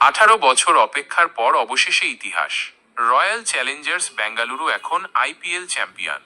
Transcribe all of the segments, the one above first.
আঠারো বছর অপেক্ষার পর অবশেষে ইতিহাস। রয়্যাল চ্যালেঞ্জার্স বেঙ্গালুরু এখন আইপিএল চ্যাম্পিয়ন।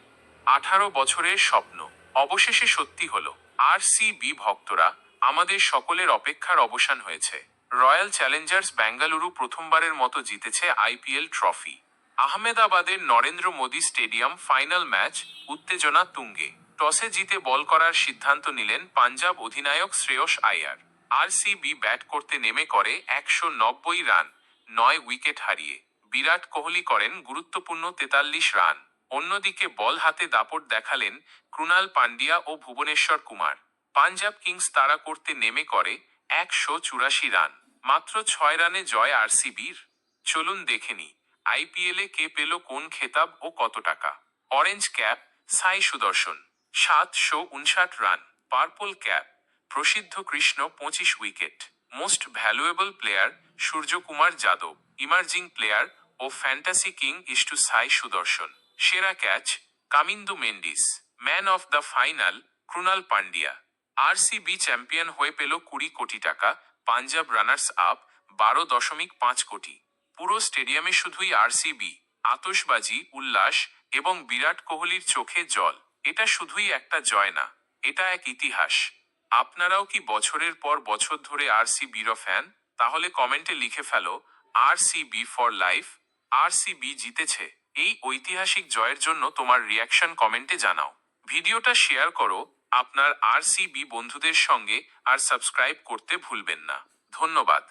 আঠারো বছরের স্বপ্ন, অবশেষে সত্যি হলো। আর সি বি ভক্তরা আমাদের সকলের অপেক্ষার অবসান হয়েছে। রয়্যাল চ্যালেঞ্জার্স বেঙ্গালুরু প্রথমবারের মতো জিতেছে IPL trophy. আহমেদাবাদের Narendra Modi stadium final match, উত্তেজনা তুঙ্গে। টসে জিতে বল করার সিদ্ধান্ত নিলেন পাঞ্জাব অধিনায়ক শ্রেয়স আয়ার। আরসিবি ব্যাট করতে নেমে করে একশো নব্বই রান, নয় উইকেট হারিয়ে। বিরাট কোহলি করেন গুরুত্বপূর্ণ তেতাল্লিশ রান। অন্যদিকে বল হাতে দাপট দেখালেন কৃণাল পান্ডিয়া ও ভুবনেশ্বর কুমার। পাঞ্জাব কিংস তারা করতে নেমে করে একশো চুরাশি রান, মাত্র ছয় রানে জয় আরসিবির। চলুন দেখেনি আইপিএলে কে পেল কোন খেতাব ও কত টাকা। অরেঞ্জ ক্যাপ, সাই সুদর্শন, সাতশো উনষাট run, purple cap Prasidh Krishna পঁচিশ wicket. Most valuable player Suryakumar Yadav. Emerging player ও ফ্যান্টাসি কিং ইস্টু সাই সুদর্শন সেরা catch Kamindu Mendis. Man of the final Krunal Pandya RCB champion হয়ে পেল কুড়ি কোটি টাকা পাঞ্জাব রানার্স আপ বারো দশমিক পাঁচ কোটি। পুরো স্টেডিয়ামে শুধুই আরসিবি আতশবাজি, উল্লাস এবং বিরাট কোহলির চোখে জল। এটা শুধুই একটা জয় না, এটা এক ইতিহাস। আপনারাও কি বছরের পর বছর ধরে আর সি আরসিবির ফ্যান তাহলে কমেন্টে লিখে ফেলো R C B for life R C B জিতেছে। এই ঐতিহাসিক জয়ের জন্য তোমার রিয়াকশন কমেন্টে জানাও। ভিডিওটা শেয়ার করো, আপনার আরসিবি বন্ধুদের সঙ্গে আর সাবস্ক্রাইব করতে ভুলবেন না। ধন্যবাদ।